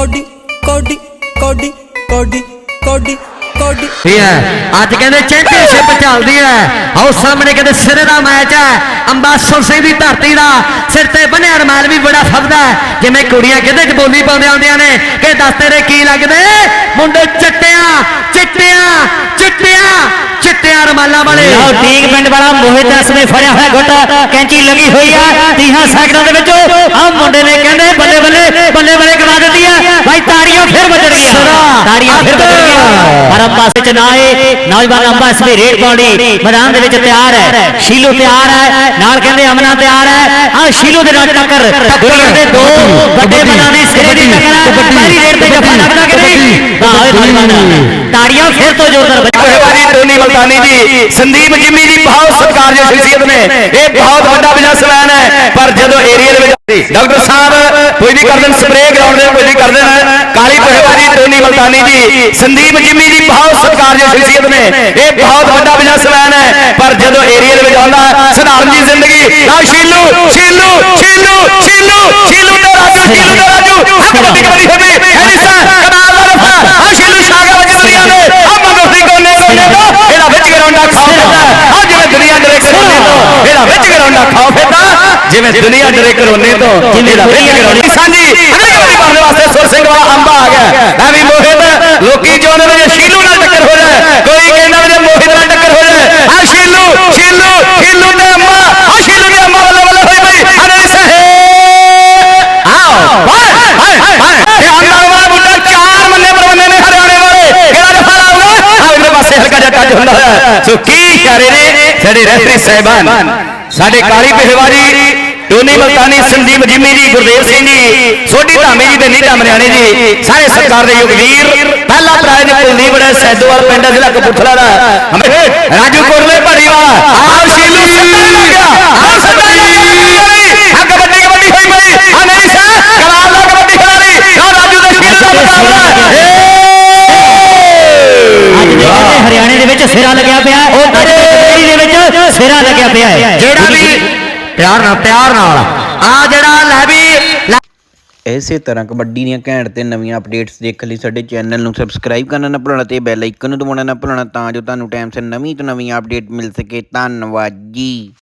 Cody ਕੋਡੀ ਕੋਡੀ ਕੋਡੀ ਕੋਡੀ ਕੋਡੀ। ਇਹ ਹੈ। ਅੱਜ ਕਹਿੰਦੇ ਚੈਂਪੀਅਨਸ਼ਿਪ ਚੱਲਦੀ ਹੈ। ਆਓ ਸਾਹਮਣੇ ਕਹਿੰਦੇ ਸਿਰੇ ਦਾ ਮੈਚ ਹੈ। ਅੰਬਾਸਰ ਸਿੰਘ ਦੀ ਧਰਤੀ ਦਾ ਸਿਰ ਤੇ ਬੰਨਿਆ ਰਮਾਲ ਵੀ ਬੜਾ ਫੱਬਦਾ ਹੈ। ਜਿਵੇਂ ਕੁੜੀਆਂ ਕਿਤੇ ਚ ਬੋਲੀ ਪਾਉਂਦੇ ਆਉਂਦੀਆਂ ਨੇ। ਕਿ ਦੱਸ ਤੇਰੇ ਕੀ ਲੱਗਦੇ? ਮੁੰਡੇ ਚਿੱਟਿਆਂ ਚਿੱਟਿਆਂ ਚਿੱਟਿਆਂ ਚਿੱਟਿਆਂ ਰਮਾਲਾਂ ਵਾਲੇ। ਲਓ ਟੀਕ ਪਿੰਡ ਵਾਲਾ ਮੋਹਿਤ ਦਸ ਨੇ ਫੜਿਆ ਹੋਇਆ ਗੁੱਟ। ਕੈਂਚੀ ਲੱਗੀ ਹੋਈ ਆ ਤੀਹਾਂ ਸੈਕਿੰਡਾਂ ਦੇ ਵਿੱਚ। ਆ ਮੁੰਡੇ ਨੇ ਕਹਿੰਦੇ ਬੱਲੇ ਬੱਲੇ ਬੱਲੇ ਬੱਲੇ ਕਰਾ ਦਿੱਤੀ ਆ ਭਾਈ ਤਾੜੀਆਂ ਫਿਰ ਵੱਜਣਗੀਆਂ ਸਿਰਾ। ਤਾੜੀਆਂ ਫਿਰ ਵੱਜਣਗੀਆਂ ਪਰ ਅੰਬਾਸ ਵਿੱਚ ਨਾ ਏ ਨੌਜਵਾਨ ਅੰਬਾਸ ਵੀ ਰੇਡ ਪਾਉਣੀ। ਮੈਦਾਨ ਦੇ ਵਿੱਚ ਤਿਆਰ ਹੈ। ਸ਼ੀਲੂ ਤਿਆਰ ਹੈ। ਨਾਲ ਕਹਿੰਦੇ ਅਮਨਾ ਤਿਆਰ ਹੈ। ਆ ਸ਼ੀਲੂ ਦੇ ਨਾਲ ਟੱਕਰ। ਦੁਨੀਆ ਦੇ ਦੋ ਵੱਡੇ ਮੈਦਾਨੀ ਸਿਰੇ ਦੀ ਟੱਕਰ। ਹੈ ਪਹਿਲੀ ਰੇਡ ਤੇ ਜੱਫਾ ਲੱਗਦਾ ਕਿ ਨਹੀਂ ਵਾਹ ਓਏ ਨੌਜਵਾਨ ਤਾੜੀਆਂ ਫਿਰ ਤੋਂ ਜ਼ੋਰਦਾਰ ਵੱਜ ਪਹਵਾਰੀ ਟੋਨੀ ਮਲਤਾਨੀ ਜੀ ਸੰਦੀਪ ਜਿੰਮੀ ਜੀ ਬਹੁਤ ਸਤਿਕਾਰਯੋਗ ਸ਼ਖਸੀਅਤ ਨੇ। ਇਹ ਬਹੁਤ ਵੱਡਾ ਬਿਜ਼ਨਸਮੈਨ ਹੈ। ਪਰ ਜਦੋਂ ਏਰੀਆ ਦੇ ਵਿੱਚ ਡਾਕਟਰ ਸਾਹਿਬ ਕੋਈ ਵੀ ਕਰਦੇ ਨੇ ਸਪਰੇਅ ਗਰਾਊਂਡ ਦੇ ਕੋਈ ਵੀ ਕਰਦੇ ਨੇ ਕਾਲੀ ਪਹਵਾਰੀ ਟੋਨੀ ਮਲਤਾਨੀ ਜੀ ਸੰਦੀਪ ਜਿੰਮੀ ਜੀ ਬਹੁਤ ਸਤਿਕਾਰਯੋਗ ਸ਼ਖਸੀਅਤ ਨੇ। ਇਹ ਬਹੁਤ ਵੱਡਾ ਬਿਜ਼ਨਸਮੈਨ ਹੈ। ਪਰ ਜਦੋਂ ਏਰੀਆ ਦੇ ਵਿੱਚ ਆਉਂਦਾ ਸਧਾਰਨ ਜੀ ਜ਼ਿੰਦਗੀ ਨਾ ਸ਼ੀਲੂ ਸ਼ੀਲੂ ਸ਼ੀਲੂ ਤੇ ਰਾਜੂ ਸ਼ੀਲੂ ਤੇ ਰਾਜੂ ਆ ਕਬੱਡੀ ਕਬੱਡੀ ਹੋਵੇ ਐਲਿਸਾ ਕਮਾਲ ਦਾ ਰਫਾ ਆ ਸ਼ੀਲੂ ਸ਼ਾਗਾ ਵਜਦੀਆਂ ਨੇ ਆ ਮਗਫਰੀ ਕੋਨੇ ਕੋਨੇ ਤੋਂ ਇਹਦਾ ਵਿੱਚ ਗਰਾਉਂਡਾ ਖਾਓ ਫਿਰਦਾ ਆ ਜਿਵੇਂ ਦੁਨੀਆ ਡਰੇ ਕਰੋਨੇ ਤੋਂ ਇਹਦਾ ਵਿੱਚ ਗਰਾਉਂਡਾ ਖਾਓ ਫਿਰਦਾ ਜਿਵੇਂ ਦੁਨੀਆ ਡਰੇ ਕਰੋਨੇ ਤੋਂ ਇਹਦਾ ਵਿੱਚ ਗਰਾਉਂਡਾ ਸਾਂਝੀ ਅਗਲੀ ਕਬੱਡੀ ਪਾਉਣ ਵਾਸਤੇ ਸੁਰ ਸਿੰਘ ਵਾਲਾ ਅੰਬਾ ਆ ਗਿਆ। ਐ ਵੀ ਮੋਹਿਤ ਲੋਕੀ ਚਾਹੁੰਦੇ ਨੇ ਜੇ ਸ਼ੀਲੂ ਨਾਲ ਟੱਕਰ ਹੋ ਜਾਏ ਕੋਈ ਕਹਿੰਦਾ ਵੀ ਜੇ ਮੋਹਿਤ ਨਾਲ ਟੱਕਰ ਹੋ ਜਾਏ ਆ ਸ਼ੀਲੂ ਸ਼ੀਲੂ ਸ਼ੀਲੂ ਤੇ ਅੰਬਾ ਆ ਸ਼ੀਲੂ ਤੇ ਅੰਬਾ ਵੱਲੋਂ ਵੱਲੋਂ ਹੋਈ ਬਈ ਅਰੇ ਸਹੇ। ਆਓ ਹਾਏ ਹਾਏ ਹਾਏ। ਇਹ ਅੰਦਰ ਵਾਲਾ ਬੁੱਢਾ ਚਾਰ ਮੰਨੇ ਪਰਵੰਨੇ ਨੇ ਹਰਿਆਣੇ ਵਾਲੇ। ਕਿਹੜਾ ਜਫਾ ਲਾਉਂਦਾ ਆ ਇਧਰ ਪਾਸੇ ਹਲਕਾ ਜਿਹਾ ਟੱਚ ਹੁੰਦਾ ਹੋਇਆ। ਸੋ ਕੀ ਕਰੇ ਨੇ ਸਾਡੇ ਰੈਫਰੀ ਸਹਿਬਾਨ? ਸਾਡੇ ਕਾਲੀ ਪਹਿਵਾਰੀ ਟੋਨੀ ਮਲਤਾਨੀ ਸੰਦੀਪ ਜਿੰਮੀ ਜੀ ਗੁਰਦੇਵ ਸਿੰਘ ਜੀ ਸੋਢੀ ਧਾਮੀ ਜੀ ਤੇ ਨੀਟਾ ਮਰਿਆਣੀ ਜੀ ਸਾਰੇ ਸਰਕਾਰ ਦੇ ਯੋਗ ਵੀਰ ਪਹਿਲਾ ਪ੍ਰਾਇਜ਼ ਕੁਲਦੀਪ ਬੜਾ ਸੈਦੋਵਾਲ ਪਿੰਡ ਜ਼ਿਲ੍ਹਾ ਕਪੂਰਥਲਾ ਦਾ। ਰਾਜੂ ਕੋਰਲੇ ਭੜੀ ਵਾਲਾ ਆਹ ਸ਼ੀਲੂ ਸੱਤਾ ਲੱਗ ਗਿਆ ਆਹ ਸੱਤਾ ਆ ਕਬੱਡੀ ਕਬੱਡੀ ਹੋਈ ਪਈ ਆ ਨਹੀਂ ਸਾ ਕਮਾਲ ਦਾ ਕਬੱਡੀ ਖਿਡਾਰੀ ਆ ਰਾਜੂ ਦੇ ਸ਼ੀਲੂ ਦਾ ਮੁਕਾਬਲਾ ਅੱਜ ਦੇ ਹਰਿਆਣੇ ਦੇ ਵਿੱਚ ਸਿਰਾ ਲੱਗਿਆ ਪਿਆ ਹੈ ਅੱਜ ਦੇ ਕਬੱਡੀ ਦੇ ਵਿੱਚ ਸਿਰਾ ਲੱਗਿਆ ਪਿਆ ਹੈ। ਪਿਆਰ ਨਾਲ ਪਿਆਰ ਨਾਲ। ਆ ਜਿਹੜਾ ਲੈ ਵੀ ਇਸੇ ਤਰ੍ਹਾਂ ਕਬੱਡੀ ਦੀਆਂ ਘੈਂਟ ਤੇ ਨਵੀਆਂ ਅਪਡੇਟਸ ਦੇਖਣ ਲਈ ਸਾਡੇ ਚੈਨਲ ਨੂੰ ਸਬਸਕ੍ਰਾਈਬ ਕਰਨਾ ਨਾ ਭੁੱਲਣਾ ਤੇ ਬੈਲ ਆਈਕਨ ਨੂੰ ਦਬਾਉਣਾ ਨਾ ਭੁੱਲਣਾ ਤਾਂ ਜੋ ਤੁਹਾਨੂੰ ਟਾਈਮ ਸਿਰ ਨਵੀਂ ਤੋਂ ਨਵੀਂ ਅਪਡੇਟ ਮਿਲ ਸਕੇ। ਧੰਨਵਾਦ ਜੀ।